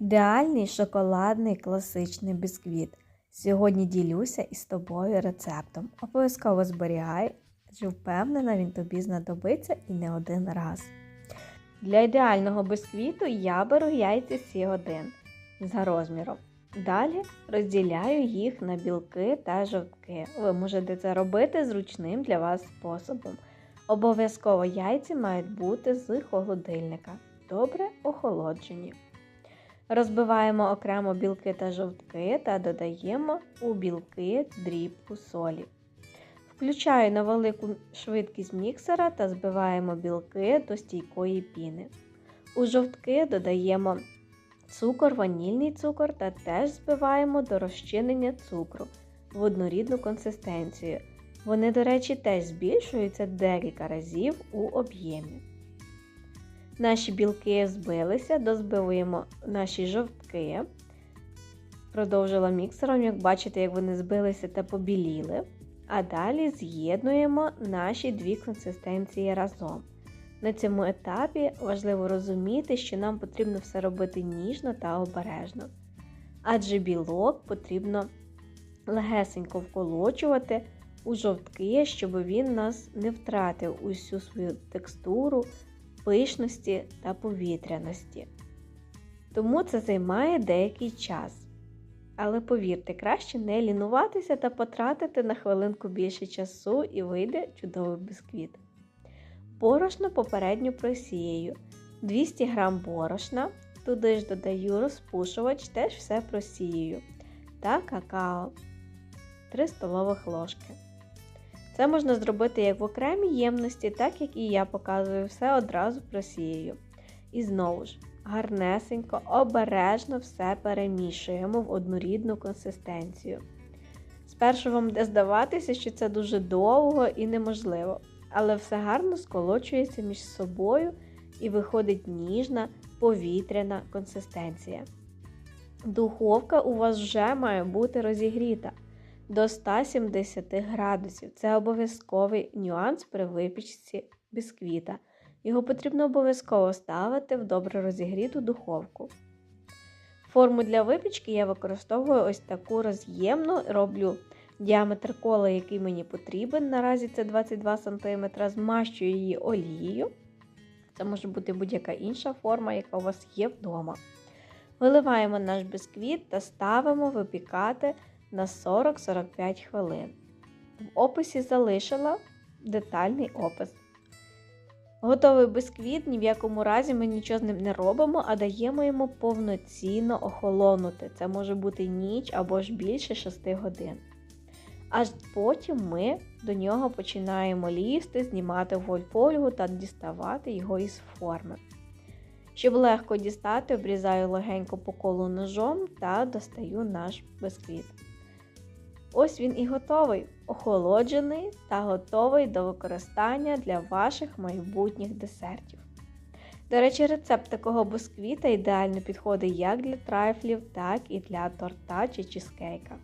Ідеальний шоколадний класичний бісквіт. Сьогодні ділюся із тобою рецептом. Обов'язково зберігай, адже впевнена, він тобі знадобиться і не один раз. Для ідеального бісквіту я беру яйця сі 1 за розміром. Далі розділяю їх на білки та жовтки. Ви можете це робити зручним для вас способом. Обов'язково яйці мають бути з холодильника, добре охолоджені. Розбиваємо окремо білки та жовтки та додаємо у білки дрібку солі. Включаю на велику швидкість міксера та збиваємо білки до стійкої піни. У жовтки додаємо цукор, ванільний цукор та теж збиваємо до розчинення цукру в однорідну консистенцію. Вони, до речі, теж збільшуються декілька разів у об'ємі. Наші білки збилися, дозбиваємо наші жовтки. Продовжила міксером, як бачите, як вони збилися та побіліли. А далі з'єднуємо наші дві консистенції разом. На цьому етапі важливо розуміти, що нам потрібно все робити ніжно та обережно. Адже білок потрібно легесенько вколочувати у жовтки, щоб він нас не втратив усю свою текстуру, пишності та повітряності. Тому це займає деякий час. Але повірте, краще не лінуватися та потратити на хвилинку більше часу і вийде чудовий бісквіт. Борошно попередньо просією. 200 г борошна, туди ж додаю розпушувач, теж все просією. Та какао 3 столових ложки. Це можна зробити як в окремій ємності, так як і я показую все одразу просією. І знову ж, гарнесенько, обережно все перемішуємо в однорідну консистенцію. Спершу вам буде здаватися, що це дуже довго і неможливо, але все гарно сколочується між собою і виходить ніжна повітряна консистенція. Духовка у вас вже має бути розігріта до 170 градусів. Це обов'язковий нюанс при випічці бісквіта. Його потрібно обов'язково ставити в добре розігріту духовку. Форму для випічки я використовую ось таку роз'ємну, роблю діаметр кола, який мені потрібен. Наразі це 22 см, змащую її олією. Це може бути будь-яка інша форма, яка у вас є вдома. Виливаємо наш бісквіт та ставимо випікати на 40-45 хвилин. В описі залишила детальний опис. Готовий бисквіт, ні в якому разі ми нічого з ним не робимо, а даємо йому повноцінно охолонути. Це може бути ніч або ж більше 6 годин. Аж потім ми до нього починаємо лізти, знімати вольфольгу та діставати його із форми. Щоб легко дістати, обрізаю легенько по колу ножом та достаю наш бисквіт. Ось він і готовий, охолоджений та готовий до використання для ваших майбутніх десертів. До речі, рецепт такого бисквіта ідеально підходить як для трайфлів, так і для торта чи чизкейка.